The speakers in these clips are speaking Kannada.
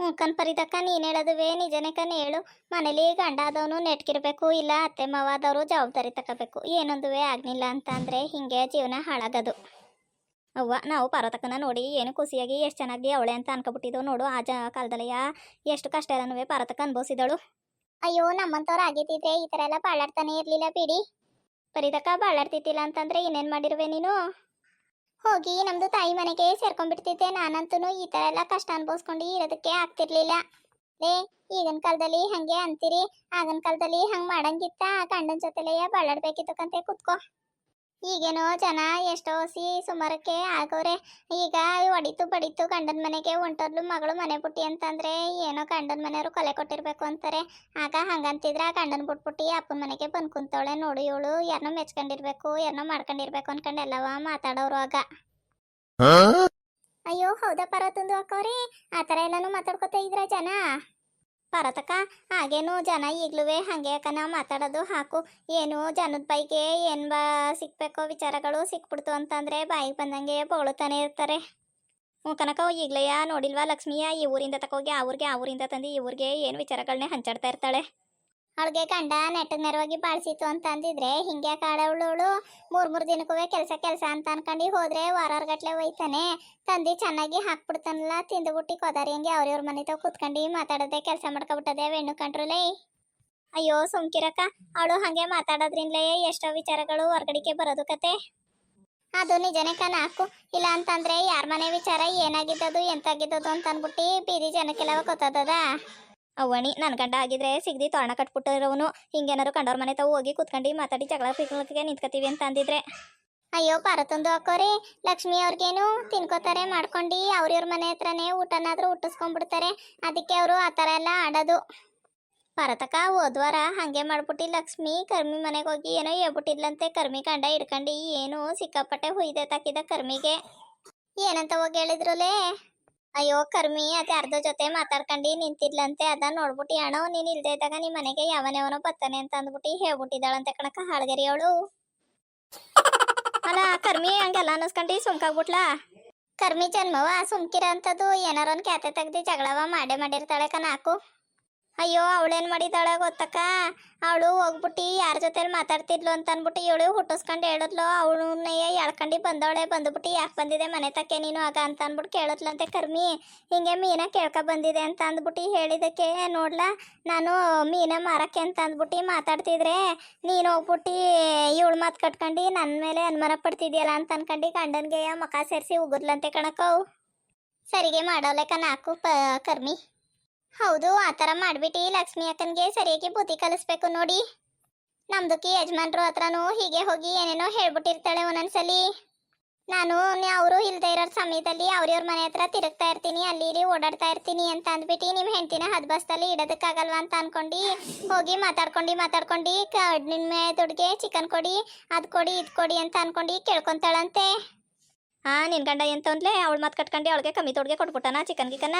ಮುಖನ್ ಪರಿದಕ್ಕ ನೀನ್ ಹೇಳೋದುವೆ ನಿಜನೇ ಕನ್ ಹೇಳು. ಮನೇಲಿ ಗಂಡ ಆದವನು ನೆಟ್ಕಿರ್ಬೇಕು ಇಲ್ಲ ಅತ್ತೆ ಮಾವಾದವರು ಜವಾಬ್ದಾರಿ ತಗೋಬೇಕು. ಏನೊಂದುವೆ ಆಗ್ನಿಲ್ಲ ಅಂತ ಅಂದ್ರೆ ಹಿಂಗೆ ಜೀವನ ಹಾಳಾಗೋದು. ಅವ್ವ ನಾವು ಪಾರ್ವತಕ್ಕನ ನೋಡಿ ಏನು ಖುಷಿಯಾಗಿ ಎಷ್ಟು ಚೆನ್ನಾಗಿ ಅವಳೆ ಅಂತ ಅನ್ಕೊಬಿಟ್ಟಿದ್ದೆವು ನೋಡು. ಆ ಜ ಕಾಲದಲ್ಲಯ್ಯ ಎಷ್ಟು ಕಷ್ಟ ಎಲ್ಲನೂ ಪಾರ್ವತಕ್ಕ ಅನ್ಭವಿಸಿದಳು. ಅಯ್ಯೋ ನಮ್ಮಂತವ್ರು ಆಗಿದ್ದಿದ್ರೆ ಈ ಥರ ಎಲ್ಲ ಬಾಳಾಡ್ತಾನೆ ಇರಲಿಲ್ಲ ಬಿಡಿ. ಪರಿದಕ್ಕ ಬಾಳಾಡ್ತಿದ್ದಿಲ್ಲ ಅಂತಂದ್ರೆ ಇನ್ನೇನು ಮಾಡಿರುವೆ ನೀನು? ಹೋಗಿ ನಮ್ದು ತಾಯಿ ಮನೆಗೆ ಸೇರ್ಕೊಂಡ್ಬಿಡ್ತಿದ್ದೆ. ನಾನಂತೂ ಈ ಥರ ಎಲ್ಲ ಕಷ್ಟ ಅನ್ಭವಿಸ್ಕೊಂಡು ಇರೋದಕ್ಕೆ ಆಗ್ತಿರ್ಲಿಲ್ಲ. ಲೇ, ಈಗಿನ ಕಾಲದಲ್ಲಿ ಹಂಗೆ ಅಂತೀರಿ? ಆಗಿನ ಕಾಲದಲ್ಲಿ ಹಂಗೆ ಮಾಡಂಗಿತ್ತ? ಗಂಡನ ಜೊತೆಲೆಯ ಬಾಳಾಡ್ಬೇಕಿತ್ತು ಕಂತೆ, ಕುತ್ಕೋ. ಈಗೇನೋ ಜನ ಎಷ್ಟೋ ಸಿ ಸುಮಾರಕ್ಕೆ ಆಗೋರೆ. ಈಗ ಹೊಡಿತು ಬಡಿತು ಗಂಡನ ಮನೆಗೆ ಹೊಂಟೋದ್ಲು ಮಗಳು ಮನೆ ಬುಟ್ಟಿ ಅಂತಂದ್ರೆ ಏನೋ ಗಂಡನ ಮನೆಯವರು ಕೊಲೆ ಕೊಟ್ಟಿರ್ಬೇಕು ಅಂತಾರೆ. ಆಗ ಹಂಗಂತಿದ್ರೆ ಆ ಗಂಡನ ಬಿಟ್ಬಿಟ್ಟು ಅಪ್ಪನ ಮನೆಗೆ ಬಂದು ಕುಂತವಳೆ. ನೋಡು ಇವಳು ಯಾರನ್ನೋ ಮೆಚ್ಕೊಂಡಿರ್ಬೇಕು ಯಾರನ್ನೋ ಮಾಡ್ಕೊಂಡಿರ್ಬೇಕು ಅನ್ಕೊಂಡು ಎಲ್ಲವ ಮಾತಾಡೋರು ಆಗ. ಅಯ್ಯೋ ಹೌದಾ ಪರತೊಂದು ಅಕ್ಕವ್ರಿ ಆ ಥರ ಎಲ್ಲಾನು ಮಾತಾಡ್ಕೊತ ಇದ್ರ ಜನ? ಪರತಕ್ಕ, ಹಾಗೇನು ಜನ ಈಗ್ಲೂ ಹಂಗೆ ನಾವು ಮಾತಾಡೋದು ಹಾಕು. ಏನು ಜನದ ಬೈಗೆ ಏನು ಬಾ ಸಿಕ್ಬೇಕೋ ವಿಚಾರಗಳು ಸಿಕ್ಬಿಡ್ತು ಅಂತಂದ್ರೆ ಬಾಯಿಗೆ ಬಂದಂಗೆ ಬೋಳುತ್ತಾನೆ ಇರ್ತಾರೆ. ಕನಕ ಈಗ್ಲಯ್ಯ ನೋಡಿಲ್ವಾ ಲಕ್ಷ್ಮಿಯ? ಈ ಊರಿಂದ ತಕೋಗಿ ಆ ಊರಿಗೆ, ಆ ಊರಿಂದ ತಂದು ಈ ಊರಿಗೆ ಏನು ವಿಚಾರಗಳನ್ನೇ ಹಂಚಾಡ್ತಾ ಇರ್ತಾಳೆ. ಅವಳಿಗೆ ಗಂಡ ನೆಟ್ಟ ನೆರವಾಗಿ ಬಾಳಿಸಿತು ಅಂತ ಅಂದಿದ್ರೆ ಹಿಂಗೆ ಕಾಡವಳು ಮೂರ್ ಮೂರ್ ದಿನಕ್ಕೂ ಕೆಲಸ ಕೆಲಸ ಅಂತ ಅನ್ಕೊಂಡು ಹೋದ್ರೆ ವಾರಾರ್ ಗಟ್ಲೆ ಒಯ್ತಾನೆ. ತಂದಿ ಚೆನ್ನಾಗಿ ಹಾಕ್ಬಿಡ್ತಾನಲ್ಲ ತಿಂದುಬಿಟ್ಟು ಕೊದಾರಿ ಹಂಗೆ ಅವ್ರವ್ರ ಮನೆ ತಾವ್ ಕುತ್ಕೊಂಡು ಮಾತಾಡೋದೆ ಕೆಲಸ ಮಾಡ್ಕೊಬಿಟ್ಟದೆ ಹೆಣ್ಣು ಕಂಡ್ರಲೇ ಅಯ್ಯೋ ಸುಮ್ಕಿರಕ್ಕ, ಅವಳು ಹಂಗೆ ಮಾತಾಡೋದ್ರಿಂದಲೇ ಎಷ್ಟೋ ವಿಚಾರಗಳು ಹೊರ್ಗಡಿಕೆ ಬರೋದು ಕತೆ. ಅದು ನಿಜನೇ ಕಣ ಹಾಕು ಇಲ್ಲ ಅಂತಂದ್ರೆ ಯಾರ ಮನೆ ವಿಚಾರ ಏನಾಗಿದ್ದದು, ಎಂತಾಗಿದ್ದದು ಅಂತ ಅನ್ಬಿಟ್ಟು ಬೀದಿ ಜನಕ್ಕೆಲ್ಲ ಗೊತ್ತದ ಅವಣಿ ನನ್ನ ಗಂಡ ಆಗಿದ್ರೆ ಸಿಗದಿ ತೋರಣ ಕಟ್ಬಿಟ್ಟಿರೋನು ಹಿಂಗೇನಾರು ಕಂಡವ್ರ ಮನೆ ತಾವು ಹೋಗಿ ಕುತ್ಕೊಂಡು ಮಾತಾಡಿ ಜಗಳ ಪಿಕ್ಲಿಕ್ಕೆ ನಿಂತ್ಕೋತೀವಿ ಅಂತ ಅಂದಿದ್ರೆ ಅಯ್ಯೋ ಪಾರತೊಂದು ಹಾಕೋರಿ. ಲಕ್ಷ್ಮಿ ಅವ್ರಿಗೇನು ತಿನ್ಕೋತಾರೆ, ಮಾಡ್ಕೊಂಡು. ಅವ್ರವ್ರ ಮನೆ ಹತ್ರನೇ ಊಟನಾದ್ರೂ ಊಟಿಸ್ಕೊಂಡ್ಬಿಡ್ತಾರೆ ಅದಕ್ಕೆ ಅವರು ಆ ಥರ ಎಲ್ಲ ಆಡೋದು. ಪರತಕ ಹೋದ್ವಾರ ಹಂಗೆ ಮಾಡ್ಬಿಟ್ಟು ಲಕ್ಷ್ಮಿ ಕರ್ಮಿ ಮನೆಗೆ ಹೋಗಿ ಏನೋ ಹೇಳ್ಬಿಟ್ಟಿದ್ಲಂತೆ. ಕರ್ಮಿ ಕಂಡ ಹಿಡ್ಕೊಂಡು ಏನು ಸಿಕ್ಕಾಪಟ್ಟೆ ಹುಯ್ದೆ ತಾಕಿದ ಕರ್ಮಿಗೆ. ಏನಂತ ಹೋಗಿ ಹೇಳಿದ್ರುಲೇ? ಅಯ್ಯೋ ಕರ್ಮಿ, ಅದೇ ಅರ್ಧ ಜೊತೆ ಮಾತಾಡ್ಕೊಂಡು, ನಿಂತಿದ್ಲಂತೆ, ಅದ ನೋಡ್ಬಿಟ್ಟು, ಅಣ್ಣೋ, ನೀನ್ ಇಲ್ದೇ ಇದ್ದಾಗ ನಿಮ್ ಮನೆಗೆ ಯಾವನವನೋ ಬರ್ತಾನೆ ಅಂತ ಅಂದ್ಬಿಟ್ಟು ಹೇಳ್ಬಿಟ್ಟಿದ್ದಾಳಂತೆ ಕಣಕ ಹಾಳ್ಗೆರಿ ಅವಳು. ಅಲ್ಲ ಕರ್ಮಿ, ಹಂಗೆಲ್ಲ ಅನ್ನಿಸ್ಕೊಂಡು, ಸುಮ್ಕಾಗ್ಬಿಟ್ಲ? ಕರ್ಮಿ ಜನ್ಮವ ಸುಮ್ಕಿರ ಅಂತದು ಏನಾರ ಕ್ಯಾತೆ ತೆಗ್ದು ಜಗಳವ, ಮಾಡೇ ಮಾಡಿರ್ತಾಳೆ ಕ ಹಾಕು ಅಯ್ಯೋ, ಅವಳೇನು ಮಾಡಿದ್ದಾಳೆ ಗೊತ್ತಕ್ಕ? ಅವಳು ಹೋಗ್ಬಿಟ್ಟು ಯಾರ ಜೊತೆಲಿ ಮಾತಾಡ್ತಿದ್ಲು ಅಂತ ಅಂದ್ಬಿಟ್ಟು ಇವಳು ಹುಟ್ಟಿಸ್ಕೊಂಡು ಹೇಳಿದ್ಲು. ಅವಳನ್ನೇ ಎಳ್ಕೊಂಡು ಬಂದವಳೆ, ಬಂದ್ಬಿಟ್ಟು ಯಾಕೆ ಬಂದಿದೆ ಮನೆ ತಕ್ಕೆ ನೀನು ಆಗ ಅಂತ ಅಂದ್ಬಿಟ್ಟು ಕೇಳಿದ್ಲಂತೆ ಕರ್ಮಿ. ಹಿಂಗೆ ಮೀನ ಕೇಳ್ಕೊ ಬಂದಿದೆ ಅಂತ ಅಂದ್ಬಿಟ್ಟು ಹೇಳಿದಕ್ಕೆ, ನೋಡ್ಲಾ, ನಾನು ಮೀನ ಮಾರಕ್ಕೆ ಅಂತ ಅಂದ್ಬಿಟ್ಟು ಮಾತಾಡ್ತಿದ್ರೆ ನೀನು ಹೋಗ್ಬಿಟ್ಟು ಇವಳು ಮಾತು ಕಟ್ಕೊಂಡು ನನ್ನ ಮೇಲೆ ಅನುಮಾನ ಪಡ್ತಿದ್ಯಲ್ಲ ಅಂತ ಅನ್ಕೊಂಡು ಗಂಡನ್ಗೆ ಮಕ ಸೇರಿಸಿ ಉಗುರ್ಲಂತೆ ಕಣಕವು ಸರಿಗೆ ಮಾಡೋಲೆ ಕಣ ಹಾಕು ಪ ಕರ್ಮಿ. ಹೌದು, ಆ ಥರ ಮಾಡ್ಬಿಟ್ಟು ಲಕ್ಷ್ಮಿ ಅಕ್ಕನಿಗೆ ಸರಿಯಾಗಿ ಬುದ್ಧಿ ಕಲಿಸ್ಬೇಕು ನೋಡಿ. ನಮ್ದಕ್ಕೆ ಯಜಮಾನ್ರು ಹತ್ರನೂ ಹೀಗೆ ಹೋಗಿ ಏನೇನೋ ಹೇಳ್ಬಿಟ್ಟಿರ್ತಾಳೆ ಒಂದೊಂದ್ಸಲಿ. ನಾನು ಅವರು ಇಲ್ದೇ ಇರೋ ಸಮಯದಲ್ಲಿ ಅವ್ರವ್ರ ಮನೆ ಹತ್ರ ತಿರುಗ್ತಾ ಇರ್ತೀನಿ, ಅಲ್ಲಿ ಇಲ್ಲಿ ಓಡಾಡ್ತಾ ಇರ್ತೀನಿ ಅಂತ ಅಂದ್ಬಿಟ್ಟು ನಿಮ್ಮ ಹೆಂಡತಿನ ಹದ್ಬಸ್ತಲ್ಲಿ ಇಡೋದಕ್ಕಾಗಲ್ವಾ ಅಂತ ಅನ್ಕೊಂಡು. ಹೋಗಿ ಮಾತಾಡ್ಕೊಂಡು ಮಾತಾಡ್ಕೊಂಡು ಕಡ್ನಿನ ದುಡ್ಗೆ ಚಿಕನ್ ಕೊಡಿ, ಅದು ಕೊಡಿ, ಇದು ಕೊಡಿ ಅಂತ ಅನ್ಕೊಂಡು ಕೇಳ್ಕೊಂತಾಳಂತೆ. ಹಾ ನಿನ್ ಗಂಡ ಎಂತಂದ್ಲೆ ಅವಳು ಮಾತು ಕಟ್ಕೊಂಡು ಅವಳಿಗೆ ಕಮ್ಮಿ ತೊಡ್ಗೆ ಕೊಟ್ಬಿಟ್ಟನ ಚಿಕನ್ ಗಿಕನ್ನ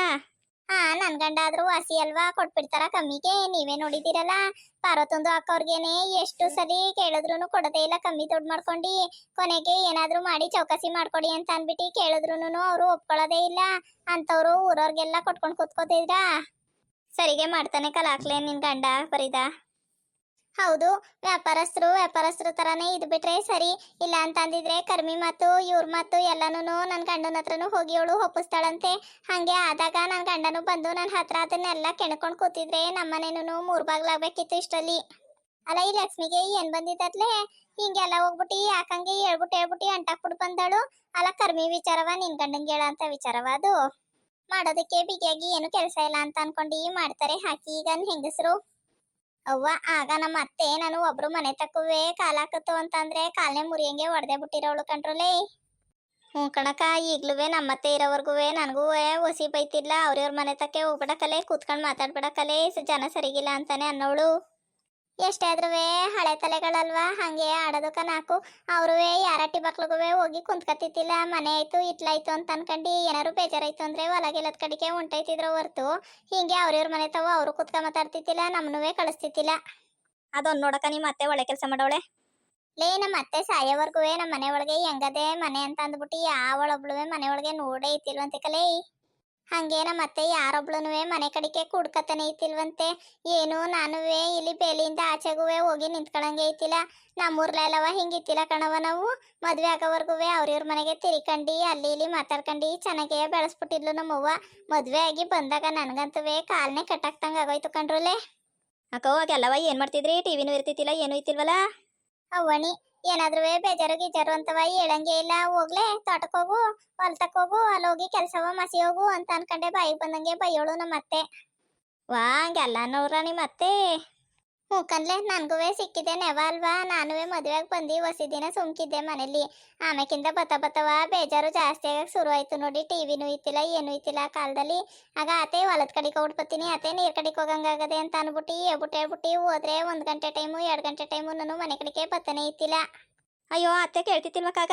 ಹಾ, ನನ್ ಗಂಡ ಆದ್ರೂ ವಾಸಿ ಅಲ್ವಾ ಕೊಟ್ಬಿಡ್ತಾರ ಕಮ್ಮಿಗೆ. ನೀವೇ ನೋಡಿದಿರಲ್ಲ ಪಾರ್ವತೊಂದು ಅಕ್ಕವ್ರಿಗೇನೆ ಎಷ್ಟು ಸರಿ ಕೇಳಿದ್ರು ಕೊಡದೇ ಇಲ್ಲ ಕಮ್ಮಿ ದುಡ್ಡು ಮಾಡ್ಕೊಂಡು. ಕೊನೆಗೆ ಏನಾದ್ರೂ ಮಾಡಿ ಚೌಕಾಸಿ ಮಾಡ್ಕೊಡಿ ಅಂತ ಅನ್ಬಿಟ್ಟು ಕೇಳಿದ್ರು ಅವರು ಒಪ್ಕೊಳ್ಳೋದೇ ಇಲ್ಲ. ಅಂತವ್ರು ಊರವ್ರಿಗೆಲ್ಲ ಕೊಟ್ಕೊಂಡು ಕೂತ್ಕೋತಿದ್ರ? ಸರಿಗೆ ಮಾಡ್ತಾನೆ ಕಲಾಕ್ಲೆ ನಿನ್ ಗಂಡ, ಬರೀದ? ಹೌದು, ವ್ಯಾಪಾರಸ್ಥರು ವ್ಯಾಪಾರಸ್ಥರು ತರಾನೇ ಇದು ಬಿಟ್ರೆ ಸರಿ. ಇಲ್ಲ ಅಂತ ಅಂದಿದ್ರೆ ಕರ್ಮಿ ಮಾತು, ಇವ್ರ ಮಾತು ಎಲ್ಲಾನು ನನ್ನ ಗಂಡನ ಹತ್ರನು ಹೋಗಿ ಅವಳು ಒಪ್ಪಿಸ್ತಾಳಂತೆ. ಹಂಗೆ ಆದಾಗ ನನ್ನ ಗಂಡನು ಬಂದು ನನ್ನ ಹತ್ರ ಅದನ್ನೆಲ್ಲ ಕೆಣ್ಕೊಂಡು ಕೂತಿದ್ರೆ ನಮ್ಮನೇನು ಮೂರ್ ಬಾಗ್ಲಾಗ್ಬೇಕಿತ್ತು ಇಷ್ಟಲ್ಲಿ ಅಲ್ಲ, ಈ ಲಕ್ಷ್ಮಿಗೆ ಏನ್ ಬಂದಿದ್ದತ್ಲೆ ಹಿಂಗೆಲ್ಲ ಹೋಗ್ಬಿಟ್ಟು ಯಾಕಂಗೆ ಹೇಳ್ಬಿಟ್ಟು ಹೇಳ್ಬಿಟ್ಟು ಅಂಟಾಕ್ಬಿಟ್ಟು ಬಂದಳು? ಅಲ್ಲ, ಕರ್ಮಿ ವಿಚಾರವ ನಿನ್ ಗಂಡಂಗೆ ಹೇಳ ಅಂತ ವಿಚಾರವ ಅದು? ಮಾಡೋದಕ್ಕೆ ಬಿಗಿಯಾಗಿ ಏನು ಕೆಲಸ ಇಲ್ಲ ಅಂತ ಅನ್ಕೊಂಡು ಮಾಡ್ತಾರೆ. ಹಾಕಿ ಈಗ ಹೆಂಗಸರು. ಅವ್ವ, ಆಗ ನಮ್ಮ ಅತ್ತೆ ನಾನು ಒಬ್ರು ಮನೆ ತಕ್ಕುವೆ ಕಾಲಾಕತ್ತು ಅಂತಂದ್ರೆ ಕಾಲ್ನೆ ಮುರಿಯಂಗೆ ಹೊಡೆದೆ ಬಿಟ್ಟಿರೋಳು ಕಂಡ್ರಲೇ ಹ್ಞೂ ಕಣಕ ಈಗ್ಲೂ ನಮ್ಮತ್ತೆ ಇರೋವರೆಗೂ ನನಗೂ ಒಸಿ ಬೈತಿಲ್ಲ ಅವ್ರವ್ರ ಮನೆ ತಕ್ಕೆ ಹೋಗ್ಬಿಡಕಲೆ, ಕೂತ್ಕೊಂಡು ಮಾತಾಡ್ಬಿಡಕಲೆ, ಜನ ಸರಿಗಿಲ್ಲ ಅಂತಾನೆ ಅನ್ನೋಳು. ಎಷ್ಟೇ ಹಳೆ ತಲೆಗಳಲ್ವಾ? ಹಂಗೆ ಆಡೋದಕ್ಕ ನಾಕು ಅವರು ಯಾರಟ್ಟಿ ಮಕ್ಳಿಗೂ ಹೋಗಿ ಕುಂತ್ಕತ್ತಿತ್ತಿಲ್ಲ ಮನೆ ಆಯ್ತು, ಇಟ್ಲಾಯ್ತು ಅಂತ ಅನ್ಕಂಡು ಏನಾರು ಬೇಜಾರಾಯ್ತು ಅಂದ್ರೆ ಹೊಲಗೆಲ್ಲದ ಕಡೆಗೆ ಹೊಂಟೈತಿದ್ರು ಹೊರ್ತು. ಹಿಂಗೆ ಅವ್ರವ್ರ ಮನೆ ತಾವು ಅವರು ಕುತ್ಕ ಮಾತಾಡ್ತಿತ್ತಿಲ್ಲ ನಮ್ಮನುವೇ ಕಳಿಸ್ತಿತ್ತಿಲ್ಲ ಅದೊಂದು ನೋಡಕ ನಿಮ್ಮ ಮತ್ತೆ ಒಳ್ಳೆ ಕೆಲಸ ಮಾಡೋಳೆ ಲೇ ನಮ್ಮ ಅತ್ತೆ ಸಾಯೋವರೆಗೂ ನಮ್ಮ ಮನೆ ಒಳಗೆ ಹೆಂಗದೆ ಮನೆ ಅಂತ ಅಂದ್ಬಿಟ್ಟು ಯಾವಳೊಬ್ಳುವೆ ಮನೆ ಒಳಗೆ ನೋಡೇ ಇತ್ತಿಲ್ವಂತೆ ಕಲೇ. ಹಂಗೆ ಮತ್ತೆ ಯಾರೊಬ್ಳು ಮನೆ ಕಡೆಗೆ ಕುಡ್ಕತಾನೆ ಐತಿಲ್ವಂತೆ. ಏನು ನಾನುವೆ ಇಲ್ಲಿ ಬೇಲಿಯಿಂದ ಆಚೆಗುವೆ ಹೋಗಿ ನಿಂತ್ಕೊಳಂಗೆ ಐತಿಲ್ಲ. ನಮ್ಮೂರ್ಲೆಲ್ಲವ ಹಿಂಗಿತ್ತಿಲ್ಲ ಕಣವ ನಾವು. ಮದ್ವೆ ಆಗೋವರ್ಗು ಅವ್ರಿವ್ರ ಮನೆಗೆ ತಿರಿಕಂಡಿ ಅಲ್ಲಿ ಇಲ್ಲಿ ಮಾತಾಡ್ಕೊಂಡು ಚೆನ್ನಾಗೇ ಬೆಳೆಸ್ಬಿಟ್ಟಿದ್ಲು ನಮ್ಮವ್ವ. ಮದ್ವೆ ಆಗಿ ಬಂದಾಗ ನನಗಂತವೇ ಕಾಲ್ನೇ ಕಟ್ಟಾಕ್ತಂಗ ಆಗೋಯ್ತು ಕಣ್ರಲ್ಲೇ ಅಕ್ಕ ಅವಾಗೆಲ್ಲವ ಏನ್ ಮಾಡ್ತಿದ್ರಿ? ಟಿವಿನೂ ಇರ್ತಿತ್ತಿಲ್ಲ ಏನೂ ಇತ್ತಿಲ್ವಲ್ಲ ಅವಣಿ ಏನಾದ್ರೂ ಬೇಜಾರು ಗೀಜಾರು ಅಂತವ ಹೇಳಂಗೆ ಇಲ್ಲ, ಹೋಗ್ಲೆ ತೋಟಕ್ ಹೋಗು, ಹೊಲ್ತಕ್ ಹೋಗು, ಅಲ್ಲಿ ಹೋಗಿ ಕೆಲಸವ ಮಸಿ ಹೋಗು ಅಂತ ಅನ್ಕೊಂಡೆ ಬಾಯಿಗೆ ಬಂದಂಗೆ ಬೈಯೋಳು ನಮ್ಮ ಅತ್ತೆ ವಾ, ಹಂಗೆಲ್ಲ ನೋಡ್ರ ನಿಮ್ಮ ಅತ್ತೆ ಹ್ಞೂ ನನಗೂ ಸಿಕ್ಕಿದೆ ನೆವ ಅಲ್ವಾ ನಾನು ಮದುವೆಗೆ ಬಂದು ಹೊಸಿ ದಿನ ಸುಮ್ಕಿದ್ದೆ ಮನೇಲಿ. ಆಮೇಕಿಂದ ಬತ್ತ ಬತ್ತವ ಬೇಜಾರು ಜಾಸ್ತಿ ಆಗಕ್ಕೆ ಶುರು ಆಯ್ತು ನೋಡಿ ಟಿವಿನೂ ಇತ್ತಿಲ್ಲ, ಏನೂ ಇತ್ತಿಲ್ಲ ಆ ಕಾಲದಲ್ಲಿ. ಆಗ ಆತೆ ಹೊಲದ ಕಡೆಗೆ ಹೊಡ್ಬತ್ತೀನಿ ಅತೆ ನೀರು ಕಡೆಗೆ ಹೋಗಂಗಾಗದೆ ಅಂತ ಅನ್ಬಿಟ್ಟು ಹೇಳ್ಬಿಟ್ಟು ಹೇಳ್ಬಿಟ್ಟು ಹೋದ್ರೆ ಒಂದು ಗಂಟೆ ಟೈಮು, ಎರಡು ಗಂಟೆ ಟೈಮು ನಾನು ಮನೆ ಕಡೆಗೆ ಬತ್ತನೇ ಇತ್ತಿಲ್ಲ. ಅಯ್ಯೋ ಅತ್ತೆ ಕೇಳ್ತಿತ್ತಿಲ್ವಕ್ಕಾಗ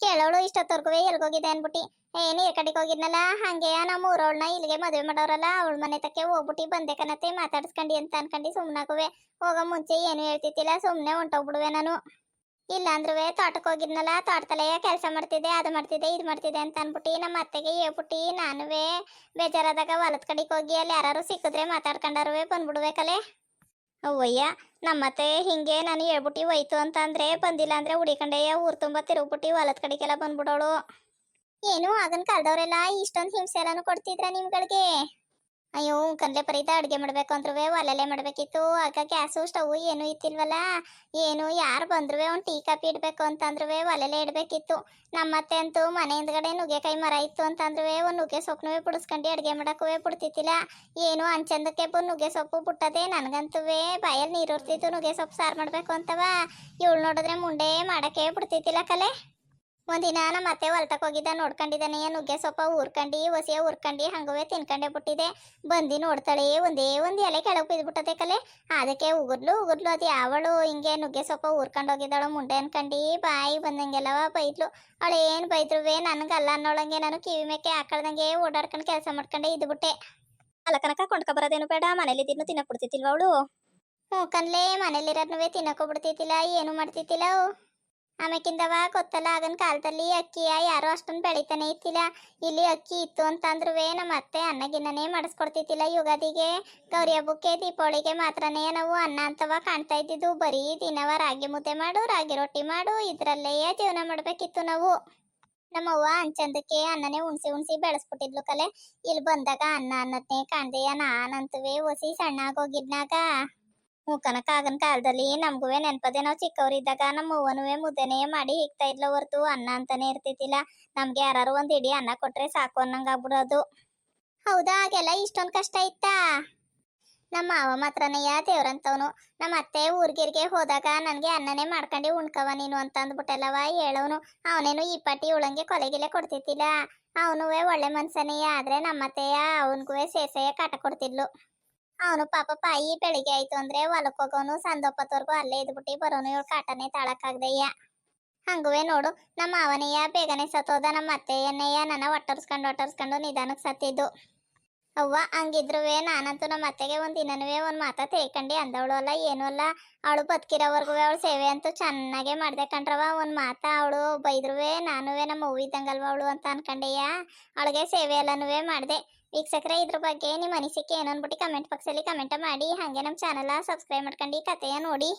ಕೇಳೋಳು ಇಷ್ಟೊತ್ತವರ್ಗು ಎಲ್ಗೋಗಿದೆ ಅನ್ಬಿಟ್ಟು. ಏ ನೀರ್ ಕಡೆಗೆ ಹೋಗಿದ್ನಲ್ಲ? ಹಂಗೆ ನಮ್ಮ ಊರವಳನ್ನ ಇಲ್ಲಿಗೆ ಮದುವೆ ಮಾಡೋರಲ್ಲ, ಅವಳ ಮನೆ ತಕ್ಕೆ ಹೋಗ್ಬಿಟ್ಟು ಬಂದೆ ಮಾತಾಡ್ಸ್ಕೊಂಡಿ ಅಂತ ಅನ್ಕೊಂಡು ಸುಮ್ನಾಗುವೆ. ಹೋಗೋ ಮುಂಚೆ ಏನು ಹೇಳ್ತಿತ್ತಿಲ್ಲ ಸುಮ್ಮನೆ ಹೊಂಟೋಗ್ಬಿಡುವೆ ನಾನು. ಇಲ್ಲ ಅಂದ್ರೂ ತೋಟಕ್ಕೆ ಹೋಗಿದ್ನಲ್ಲ, ತೋಟದಲ್ಲೇ ಕೆಲಸ ಮಾಡ್ತಿದ್ದೆ, ಅದು ಮಾಡ್ತಿದ್ದೆ, ಇದು ಮಾಡ್ತಿದ್ದೆ ಅಂತ ಅನ್ಬಿಟ್ಟು ನಮ್ಮ ಅತ್ತೆಗೆ ಹೇಳ್ಬಿಟ್ಟು, ನಾನುವೆ ಬೇಜಾರಾದಾಗ ಹೊಲದ ಕಡೆಗೆ ಹೋಗಿ, ಅಲ್ಲಿ ಯಾರು ಸಿಕ್ಕಿದ್ರೆ ಮಾತಾಡ್ಕೊಂಡಾರುವೆ ಬಂದ್ಬಿಡ್ಬೇಕಲ್ಲೇ ಅವ್ವಯ್ಯ ನಮ್ಮತ್ತೆ ಹಿಂಗೆ ನಾನು ಹೇಳ್ಬಿಟ್ಟು ಹೋಯ್ತು ಅಂತ ಅಂದ್ರೆ ಬಂದಿಲ್ಲ ಅಂದ್ರೆ ಹುಡಿಕಂಡೆಯ ಊರ್ ತುಂಬ ತಿರುಗ್ಬಿಟ್ಟು ಹೊಲದ ಕಡೆಗೆಲ್ಲ ಬಂದ್ಬಿಡೋಳು. ಏನು, ಆಗನ್ ಕಾಲದವರೆಲ್ಲ ಇಷ್ಟೊಂದು ಹಿಂಸೆ ಎಲ್ಲಾನು ಕೊಡ್ತಿದ್ರ ನಿಮ್ಗಳಿಗೆ? ಅಯ್ಯೋ ಕಂದ್ಲೆ ಪರೀತ ಅಡ್ಗೆ ಮಾಡ್ಬೇಕು ಅಂದ್ರೂ ಒಲೆಲೆ ಮಾಡ್ಬೇಕಿತ್ತು. ಆಗ ಗ್ಯಾಸು, ಸ್ಟವ್ ಏನು ಇತ್ತಿಲ್ವಲ್ಲ? ಏನು ಯಾರು ಬಂದ್ರೂ ಒಂದು ಟೀ ಕಾಪಿ ಇಡ್ಬೇಕು ಅಂತಂದ್ರೂ ಒಲೆಲೆ ಇಡ್ಬೇಕಿತ್ತು. ನಮ್ಮತ್ತೆ ಅಂತೂ ಮನೆ ಹಿಂದ್ಗಡೆ ನುಗ್ಗೆಕಾಯಿ ಮರ ಇತ್ತು ಅಂತಂದ್ರೂ ಒಂದು ನುಗ್ಗೆ ಸೊಪ್ಪು ಬಿಡಿಸ್ಕೊಂಡು ಅಡುಗೆ ಮಾಡಕ್ಕೂ ಬಿಡ್ತಿತ್ತಿಲ್ಲ ಏನು ಅಂಚಂದಕ್ಕೆ ಬಂದು ನುಗ್ಗೆ ಸೊಪ್ಪು ಬಿಟ್ಟದೆ ನನಗಂತೂ ಬಾಯಲ್ಲಿ ನೀರು ನುಗ್ಗೆ ಸೊಪ್ಪು ಸಾರು ಮಾಡಬೇಕು ಅಂತವ. ಇವಳು ನೋಡಿದ್ರೆ ಮುಂಡೆ ಮಾಡಕ್ಕೆ ಬಿಡ್ತಿತ್ತಿಲ್ಲ ಕಲೆ. ಒಂದಿನ ನಮ್ಮ ಅತ್ತೆ ಹೊಲ್ತಕ್ ಹೋಗಿದ್ದ, ನೋಡ್ಕೊಂಡಿದ್ದಾನೆ. ನುಗ್ಗೆ ಸೊಪ್ಪ ಊರ್ಕಂಡು ಹೊಸಿಯ ಊರ್ಕಂಡು ಹಂಗವೇ ತಿನ್ಕಂಡೆ ಬಿಟ್ಟಿದೆ ಬಂದು ನೋಡ್ತಾಳೆ, ಒಂದೇ ಒಂದು ಎಲೆ ಕೆಳಗೆ ಬಿದ್ದುಬಿಟ್ಟತೆ ಕಲೆ. ಅದಕ್ಕೆ ಉಗುರ್ಲು ಉಗುರ್ಲು ಅದು ಯಾವಳು ಹಿಂಗೆ ನುಗ್ಗೆ ಸೊಪ್ಪ ಊರ್ಕೊಂಡು ಹೋಗಿದ್ದಾಳು ಮುಂಡೆ ಅನ್ಕಂಡು ಬಾಯಿ ಬಂದಂಗೆಲ್ಲವ ಬೈದ್ಲು. ಅವಳು ಏನು ಬೈದ್ರುವೆ ನನಗಲ್ಲ ಅನ್ನೋಳಂಗೆ ನಾನು ಕಿವಿ ಮೇಕೆ ಹಾಕಳ್ದಂಗೆ ಓಡಾಡ್ಕೊಂಡು ಕೆಲಸ ಮಾಡ್ಕೊಂಡೆ ಇದ್ಬಿಟ್ಟೆ ಅಲಕನಕ ಕೊಂಡ್ಕ ಬರೋದೇನು ಬೇಡ, ಮನೇಲಿ ತಿನ್ನು ತಿನ್ನಕ್ ಬಿಡ್ತಿತ್ತಿಲ್ವ ಅವಳು? ಹ್ಞೂ ಕನ್ಲೇ ಮನೇಲಿರೋದ್ನುವೆ ತಿನ್ನಕ್ಕೂ ಬಿಡ್ತಿತ್ತಿಲ್ಲ ಏನು ಮಾಡ್ತಿತ್ತಿಲ್ಲ ಆಮೇಕಿಂದವ ಗೊತ್ತಲ್ಲ, ಆಗಿನ ಕಾಲದಲ್ಲಿ ಅಕ್ಕಿಯ ಯಾರು ಅಷ್ಟೊಂದು ಬೆಳಿತಾನೆ ಇತ್ತಿಲ್ಲ ಇಲ್ಲಿ ಅಕ್ಕಿ ಇತ್ತು ಅಂತಂದ್ರೂ ನಮ್ಮ ಅತ್ತೆ ಅನ್ನ ಗಿನ್ನನೇ ಮಾಡಿಸ್ಕೊಡ್ತಿತ್ತಿಲ್ಲ ಯುಗಾದಿಗೆ, ಗೌರಿ ಹಬ್ಬಕ್ಕೆ, ದೀಪಾವಳಿಗೆ ಮಾತ್ರನೇ ನಾವು ಅನ್ನ ಅಂತವ ಕಾಣ್ತಾ ಇದ್ದಿದ್ದು. ಬರೀ ದಿನವ ರಾಗಿ ಮುದ್ದೆ ಮಾಡು, ರಾಗಿ ರೊಟ್ಟಿ ಮಾಡು ಇದ್ರಲ್ಲೇ ಜೀವನ ಮಾಡಬೇಕಿತ್ತು ನಾವು. ನಮ್ಮವ್ವ ಅಂಚಂದಕ್ಕೆ ಅನ್ನನೇ ಉಣ್ಸಿ ಉಣ್ಸಿ ಬೆಳೆಸ್ಬಿಟ್ಟಿದ್ಲು ಕಲೆ. ಇಲ್ಲಿ ಬಂದಾಗ ಅನ್ನ ಅನ್ನತ್ನೇ ಕಾಣ್ದೆಯ ನಾನಂತವೇ ಒಸಿ ಸಣ್ಣ ಆಗೋಗಿದ್ನಾಗ ಕನಕ ಆಗನ್ ಕಾಲದಲ್ಲಿ ನಮಗೂ ನೆನಪದೆ ನಾವು ಚಿಕ್ಕವರಿದ್ದಾಗ ನಮ್ಮ ಮುದ್ದೆನೇ ಮಾಡಿ ಹಿಗ್ತಾ ಇದ್ಲ ಹೊರ್ತು ಅನ್ನ ಅಂತಾನೆ ಇರ್ತಿದ್ದಿಲ್ಲ. ನಮ್ಗೆ ಯಾರು ಒಂದ್ ಇಡೀ ಅನ್ನ ಕೊಟ್ರೆ ಸಾಕು ಅನ್ನಂಗ ಆಗ್ಬಿಡೋದು. ಹೌದಾ, ಹಾಗೆಲ್ಲ ಇಷ್ಟೊಂದ್ ಕಷ್ಟ ಇತ್ತಾ? ನಮ್ಮ ಮಾವ ಮಾತ್ರನೆಯ ದೇವ್ರಂತವನು. ನಮ್ಮ ಅತ್ತೆ ಊರ್ಗಿರ್ಗೆ ಹೋದಾಗ ನನಗೆ ಅನ್ನನೇ ಮಾಡ್ಕೊಂಡು ಉಣ್ಕವ ನೀನು ಅಂತ ಅಂದ್ಬಿಟ್ಟಲ್ಲವ ಹೇಳೋನು ಅವನೇನು ಈ ಪಟ್ಟಿ ಉಳಂಗೆ ಕೊಲೆಗಿಲೆ ಕೊಡ್ತಿದ್ದಿಲ್ಲ. ಅವನುವೆ ಒಳ್ಳೆ ಮನ್ಸನೆಯ ಆದ್ರೆ ನಮ್ಮತ್ತೆಯ ಅವನ್ಗುವೆ ಸೇಸೆಯ ಕಾಟ ಕೊಡ್ತಿದ್ಲು. ಅವನು ಪಾಪ ಪಾಯಿ ಬೆಳಿಗ್ಗೆ ಆಯ್ತು ಅಂದ್ರೆ ಹೊಲಕ್ಕೆ ಹೋಗೋನು ಸಂದೊಪ್ಪತ್ತವರೆಗೂ ಅಲ್ಲೇ ಇದ್ಬಿಟ್ಟು ಬರೋನು ಇವಳು ಕಾಟನೆ ತಾಳಕ್ಕಾಗ್ದಯ್ಯ ಹಂಗುವೆ ನೋಡು, ನಮ್ಮ ಅವನಯ್ಯ ಬೇಗನೆ ಸತ್ತೋದ, ನಮ್ಮ ಅತ್ತೆಯನ್ನೆಯ ನನ್ನ ಒಟ್ಟರ್ಸ್ಕೊಂಡು ಒಟ್ಟರ್ಸ್ಕೊಂಡು ನಿಧಾನಕ್ಕೆ ಸತ್ತಿದ್ದು. ಅವ್ವ, ಹಂಗಿದ್ರುವೆ, ನಾನಂತೂ ನಮ್ಮ ಅತ್ತೆಗೆ ಒಂದ್ ಒಂದು ಒಂದ್ ಮಾತ ತಿಳ್ಕೊಂಡು ಅಂದವಳು ಅಲ್ಲ, ಏನೂ ಅಲ್ಲ. ಅವಳು ಬದುಕಿರೋವರೆಗೂ ಅವಳು ಸೇವೆ ಅಂತೂ ಚೆನ್ನಾಗೆ ಮಾಡ್ದೆ ಕಂಡ್ರವ ಒಂದು ಮಾತ ಅವಳು, ಬೈದ್ರುವೆ, ನಾನುವೆ, ನಮ್ಮ ಹೂವು ಇದ್ದಂಗಲ್ವ ಅವಳು ಅಂತ ಅನ್ಕಂಡೆಯ? ಅವಳಿಗೆ ಸೇವೆ ಎಲ್ಲನೂ ಮಾಡಿದೆ. ವೀಕ್ಷಕರೇ, ಇದ್ರ ಬಗ್ಗೆ ನಿಮ್ಮ ಅನಿಸಿಕೆ ಏನು ಅಂದ್ಬಿಟ್ಟು ಕಮೆಂಟ್ ಬಾಕ್ಸಲ್ಲಿ ಕಮೆಂಟ್ ಮಾಡಿ. ಹಾಗೆ ನಮ್ಮ ಚಾನಲ್ ಸಬ್ಸ್ಕ್ರೈಬ್ ಮಾಡ್ಕೊಂಡು ಕಥೆಯ ನೋಡಿ.